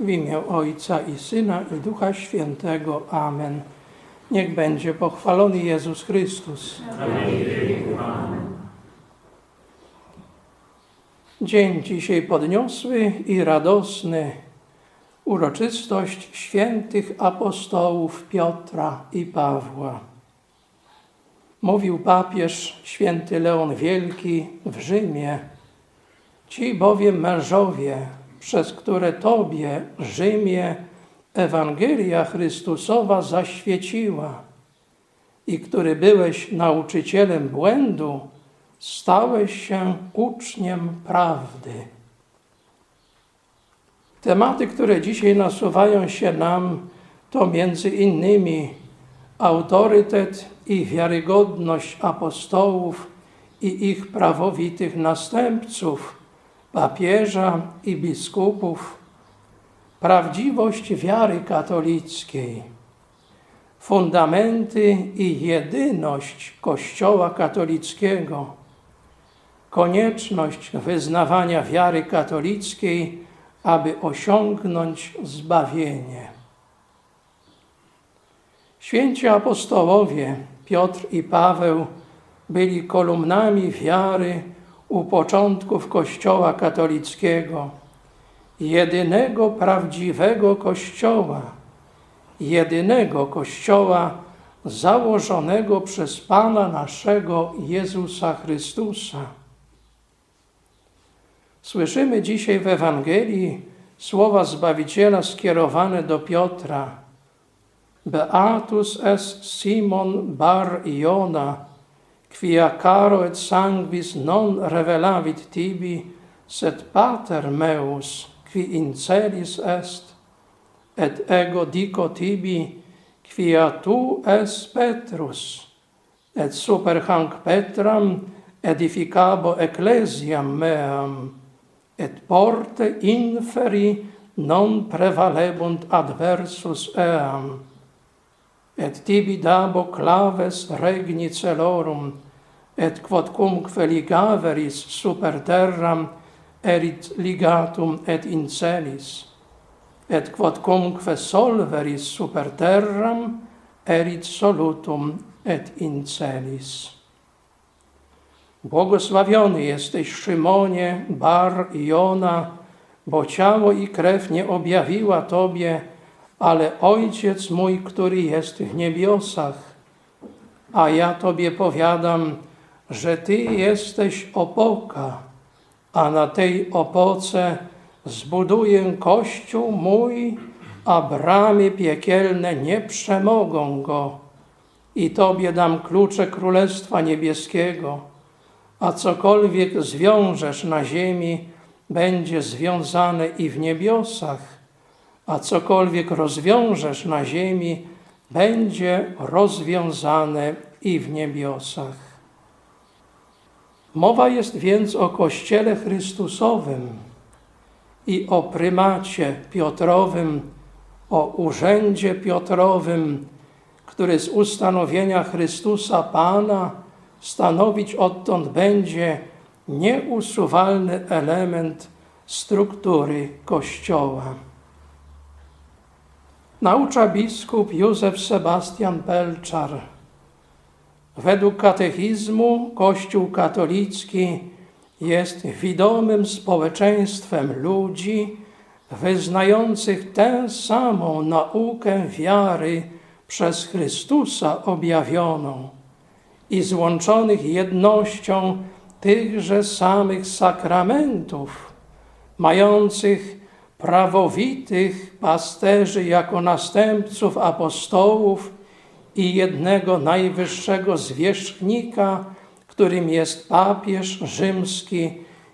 W imię Ojca i Syna i Ducha Świętego. Amen. Niech będzie pochwalony Jezus Chrystus. Dzień dzisiaj podniosły i radosny. Uroczystość świętych apostołów Piotra i Pawła. Mówił papież święty Leon Wielki w Rzymie. Ci bowiem mężowie, przez które Tobie, Rzymie, Ewangelia Chrystusowa zaświeciła i który byłeś nauczycielem błędu, stałeś się uczniem prawdy. Tematy, które dzisiaj nasuwają się nam, to między innymi autorytet i wiarygodność apostołów i ich prawowitych następców, papieża i biskupów, prawdziwość wiary katolickiej, fundamenty i jedyność Kościoła katolickiego, konieczność wyznawania wiary katolickiej, aby osiągnąć zbawienie. Święci apostołowie Piotr i Paweł byli kolumnami wiary u początków Kościoła katolickiego, jedynego prawdziwego Kościoła, jedynego Kościoła założonego przez Pana naszego Jezusa Chrystusa. Słyszymy dzisiaj w Ewangelii słowa Zbawiciela skierowane do Piotra. Beatus est Simon bar Iona, quia caro et sanguis non revelavit tibi, sed pater meus, qui in celis est, et ego dico tibi, quia tu es Petrus, et super hanc Petram edificabo ecclesiam meam, et porte inferi non prevalebunt adversus eam. Et tibi dabo claves regni celorum, et quod cumque ligaveris super terram erit ligatum et in celis, et quod cumque solveris super terram erit solutum et in celis. Błogosławiony jesteś, Szymonie, Bar Jona, bo ciało i krew nie objawiła Tobie, ale Ojciec mój, który jest w niebiosach. A ja Tobie powiadam, że Ty jesteś opoka, a na tej opoce zbuduję kościół mój, a bramy piekielne nie przemogą go. I Tobie dam klucze Królestwa Niebieskiego, a cokolwiek zwiążesz na ziemi, będzie związane i w niebiosach a cokolwiek rozwiążesz na ziemi, będzie rozwiązane i w niebiosach. Mowa jest więc o Kościele Chrystusowym i o prymacie Piotrowym, o urzędzie Piotrowym, który z ustanowienia Chrystusa Pana stanowić odtąd będzie nieusuwalny element struktury Kościoła. Naucza biskup Józef Sebastian Pelczar. Według katechizmu Kościół katolicki jest widomym społeczeństwem ludzi wyznających tę samą naukę wiary przez Chrystusa objawioną i złączonych jednością tychże samych sakramentów, mających prawowitych pasterzy jako następców apostołów i jednego najwyższego zwierzchnika, którym jest papież rzymski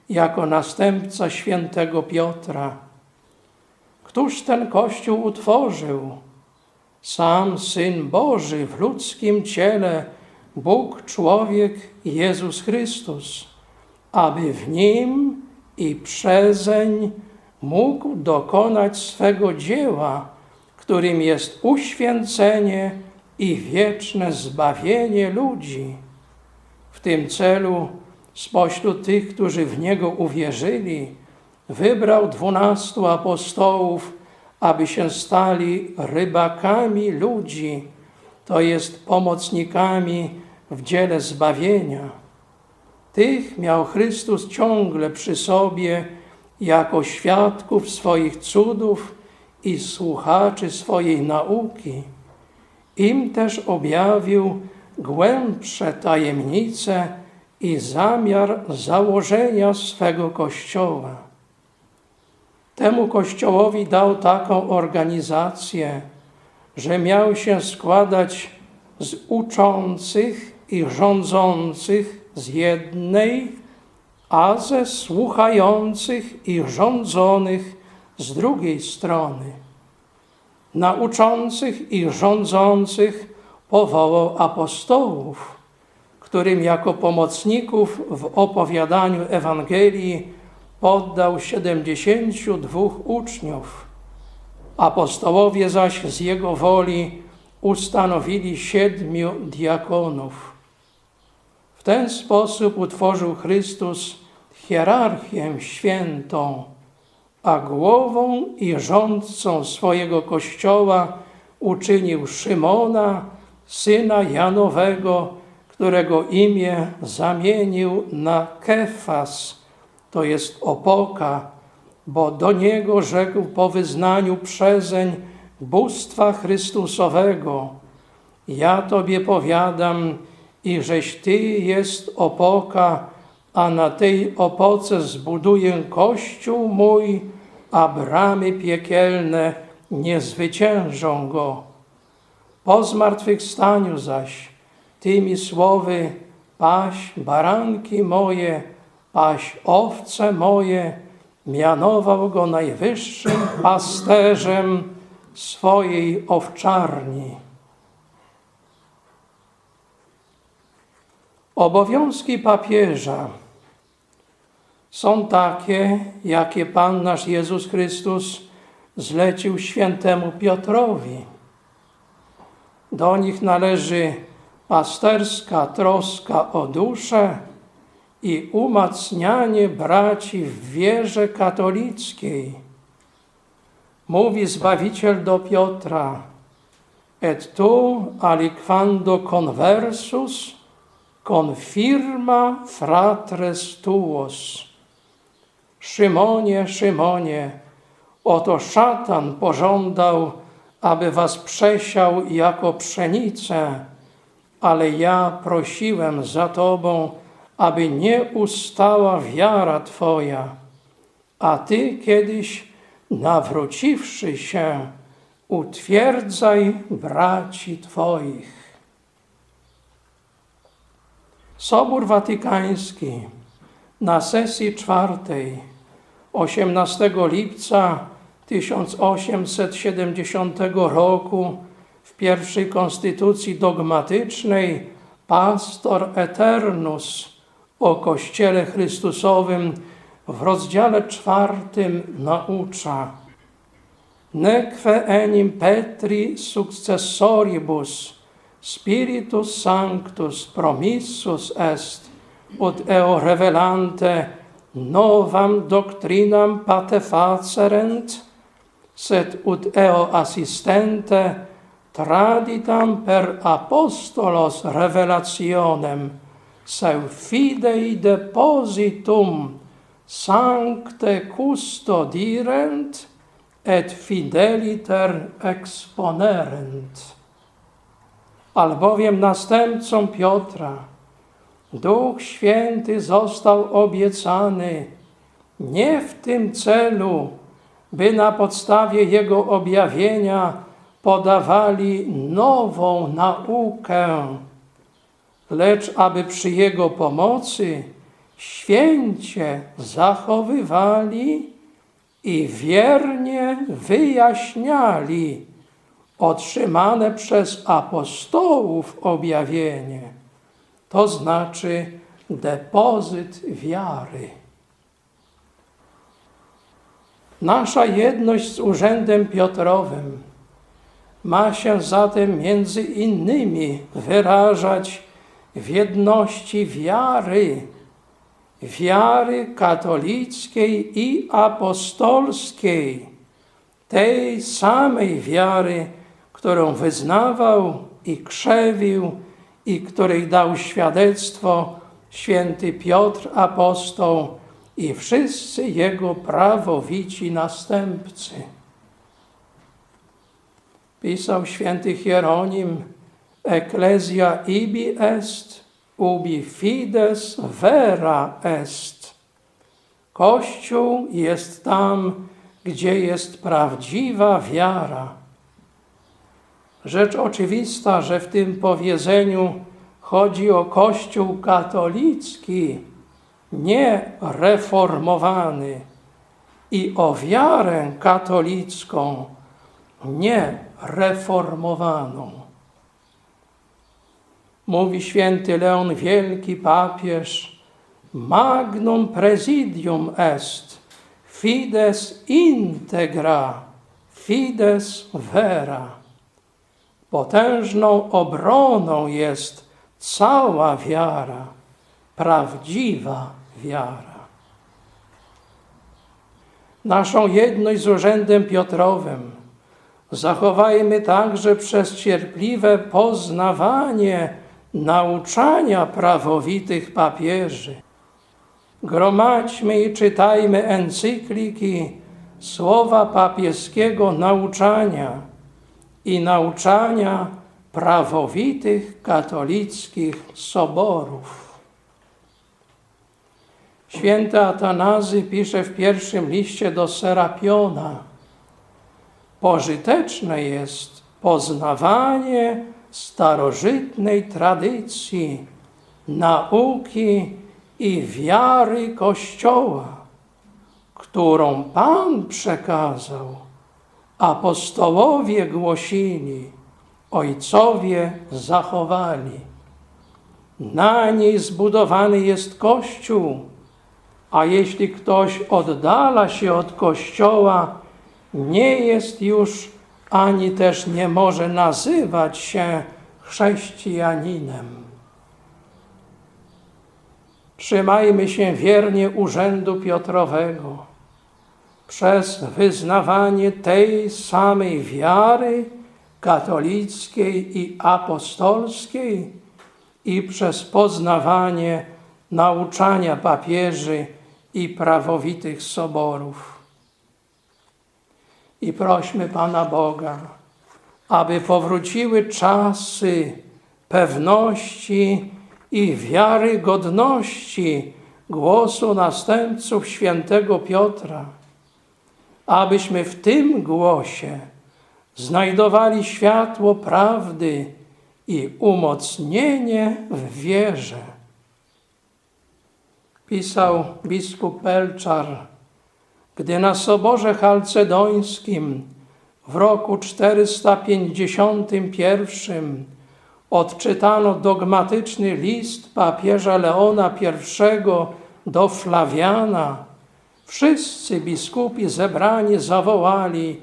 jako następca świętego Piotra. Któż ten Kościół utworzył? Sam Syn Boży w ludzkim ciele, Bóg, człowiek, Jezus Chrystus, aby w Nim i przezeń mógł dokonać swego dzieła, którym jest uświęcenie i wieczne zbawienie ludzi. W tym celu spośród tych, którzy w Niego uwierzyli, wybrał dwunastu apostołów, aby się stali rybakami ludzi, to jest pomocnikami w dziele zbawienia. Tych miał Chrystus ciągle przy sobie jako świadków swoich cudów i słuchaczy swojej nauki. Im też objawił głębsze tajemnice i zamiar założenia swego Kościoła. Temu Kościołowi dał taką organizację, że miał się składać z uczących i rządzących z jednej, a ze słuchających i rządzonych z drugiej strony. Na uczących i rządzących powołał apostołów, którym jako pomocników w opowiadaniu Ewangelii poddał siedemdziesięciu dwóch uczniów. Apostołowie zaś z jego woli ustanowili siedmiu diakonów. W ten sposób utworzył Chrystus hierarchię świętą, a głową i rządcą swojego Kościoła uczynił Szymona, syna Janowego, którego imię zamienił na Kefas, to jest opoka, bo do niego rzekł po wyznaniu przezeń bóstwa Chrystusowego. Ja Tobie powiadam, i żeś Ty jest opoka, a na tej opoce zbuduję kościół mój, a bramy piekielne nie zwyciężą go. Po zmartwychwstaniu zaś tymi słowy paś baranki moje, paś owce moje, mianował go najwyższym pasterzem swojej owczarni. Obowiązki papieża są takie, jakie Pan nasz Jezus Chrystus zlecił świętemu Piotrowi. Do nich należy pasterska troska o duszę i umacnianie braci w wierze katolickiej. Mówi Zbawiciel do Piotra, et tu aliquando conversus confirma fratres tuos. Szymonie, Szymonie, oto szatan pożądał, aby was przesiał jako pszenicę, ale ja prosiłem za tobą, aby nie ustała wiara twoja, a ty kiedyś, nawróciwszy się, utwierdzaj braci twoich. Sobór Watykański na sesji czwartej 18 lipca 1870 roku w pierwszej konstytucji dogmatycznej Pastor Eternus o Kościele Chrystusowym w rozdziale czwartym naucza Neque enim Petri successoribus Spiritus Sanctus promissus est ut eo revelante novam doctrinam pate facerent, sed ut eo assistente traditam per apostolos revelationem, seu fidei depositum sancte custodirent et fideliter exponerent. Albowiem następcą Piotra, Duch Święty został obiecany nie w tym celu, by na podstawie Jego objawienia podawali nową naukę, lecz aby przy Jego pomocy święcie zachowywali i wiernie wyjaśniali otrzymane przez apostołów objawienie, to znaczy depozyt wiary. Nasza jedność z Urzędem Piotrowym ma się zatem między innymi wyrażać w jedności wiary, wiary katolickiej i apostolskiej, tej samej wiary, którą wyznawał i krzewił i której dał świadectwo święty Piotr apostoł i wszyscy jego prawowici następcy. Pisał święty Hieronim, Ecclesia ibi est, ubi fides vera est. Kościół jest tam, gdzie jest prawdziwa wiara. Rzecz oczywista, że w tym powiedzeniu chodzi o Kościół katolicki, nie reformowany, i o wiarę katolicką, nie reformowaną. Mówi święty Leon Wielki papież, magnum presidium est, fides integra, fides vera. Potężną obroną jest cała wiara, prawdziwa wiara. Naszą jedność z Urzędem Piotrowym zachowajmy także przez cierpliwe poznawanie nauczania prawowitych papieży. Gromadźmy i czytajmy encykliki, słowa papieskiego nauczania i nauczania prawowitych katolickich soborów. Święty Atanazy pisze w pierwszym liście do Serapiona. Pożyteczne jest poznawanie starożytnej tradycji, nauki i wiary Kościoła, którą Pan przekazał, apostołowie głosili, ojcowie zachowali. Na niej zbudowany jest Kościół, a jeśli ktoś oddala się od Kościoła, nie jest już ani też nie może nazywać się chrześcijaninem. Trzymajmy się wiernie urzędu Piotrowego przez wyznawanie tej samej wiary katolickiej i apostolskiej i przez poznawanie nauczania papieży i prawowitych soborów. I prośmy Pana Boga, aby powróciły czasy pewności i wiarygodności głosu następców świętego Piotra, abyśmy w tym głosie znajdowali światło prawdy i umocnienie w wierze. Pisał biskup Pelczar, gdy na Soborze Chalcedońskim w roku 451 odczytano dogmatyczny list papieża Leona I do Flawiana. Wszyscy biskupi zebrani zawołali: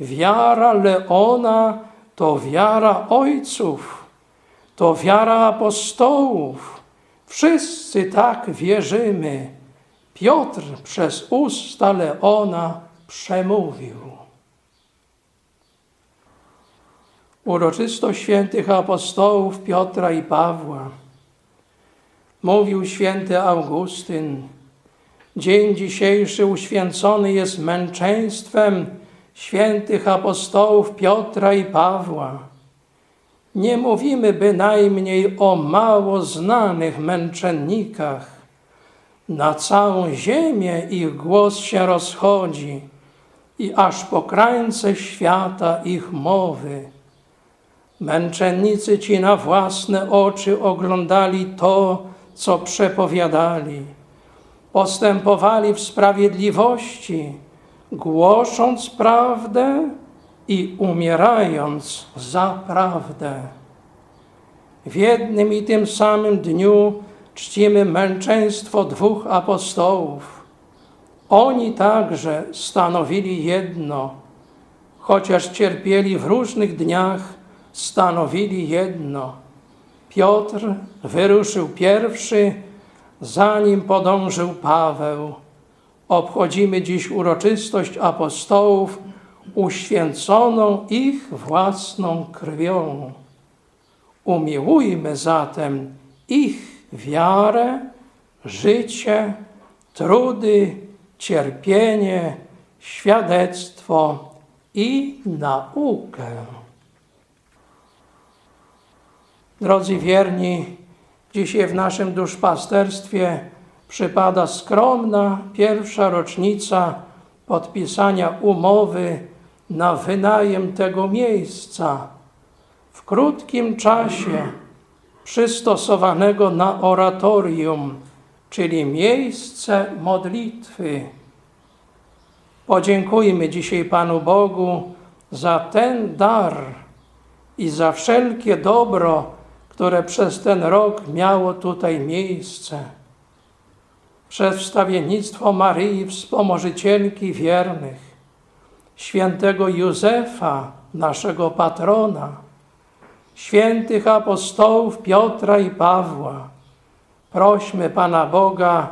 Wiara Leona to wiara ojców, to wiara apostołów. Wszyscy tak wierzymy. Piotr przez usta Leona przemówił. Uroczystość świętych apostołów Piotra i Pawła. Mówił święty Augustyn, dzień dzisiejszy uświęcony jest męczeństwem świętych apostołów Piotra i Pawła. Nie mówimy bynajmniej o mało znanych męczennikach. Na całą ziemię ich głos się rozchodzi i aż po krańce świata ich mowy. Męczennicy ci na własne oczy oglądali to, co przepowiadali. Postępowali w sprawiedliwości, głosząc prawdę i umierając za prawdę. W jednym i tym samym dniu czcimy męczeństwo dwóch apostołów. Oni także stanowili jedno, chociaż cierpieli w różnych dniach, stanowili jedno. Piotr wyruszył pierwszy, zanim podążył Paweł. Obchodzimy dziś uroczystość apostołów, uświęconą ich własną krwią. Umiłujmy zatem ich wiarę, życie, trudy, cierpienie, świadectwo i naukę. Drodzy wierni, dzisiaj w naszym duszpasterstwie przypada skromna pierwsza rocznica podpisania umowy na wynajem tego miejsca. W krótkim czasie przystosowanego na oratorium, czyli miejsce modlitwy. Podziękujmy dzisiaj Panu Bogu za ten dar i za wszelkie dobro, które przez ten rok miało tutaj miejsce. Przez wstawiennictwo Maryi, wspomożycielki wiernych, świętego Józefa, naszego patrona, świętych apostołów Piotra i Pawła, prośmy Pana Boga,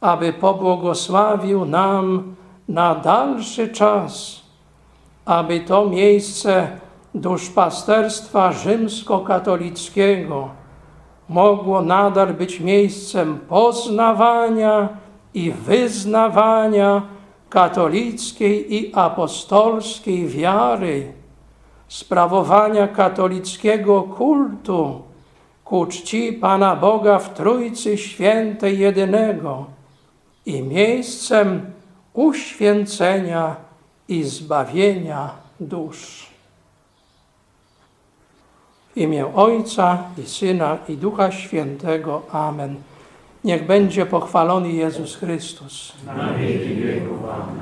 aby pobłogosławił nam na dalszy czas, aby to miejsce duszpasterstwa rzymskokatolickiego mogło nadal być miejscem poznawania i wyznawania katolickiej i apostolskiej wiary, sprawowania katolickiego kultu ku czci Pana Boga w Trójcy Świętej Jedynego i miejscem uświęcenia i zbawienia dusz. W imię Ojca i Syna i Ducha Świętego. Amen. Niech będzie pochwalony Jezus Chrystus. na wieki wieków. Amen.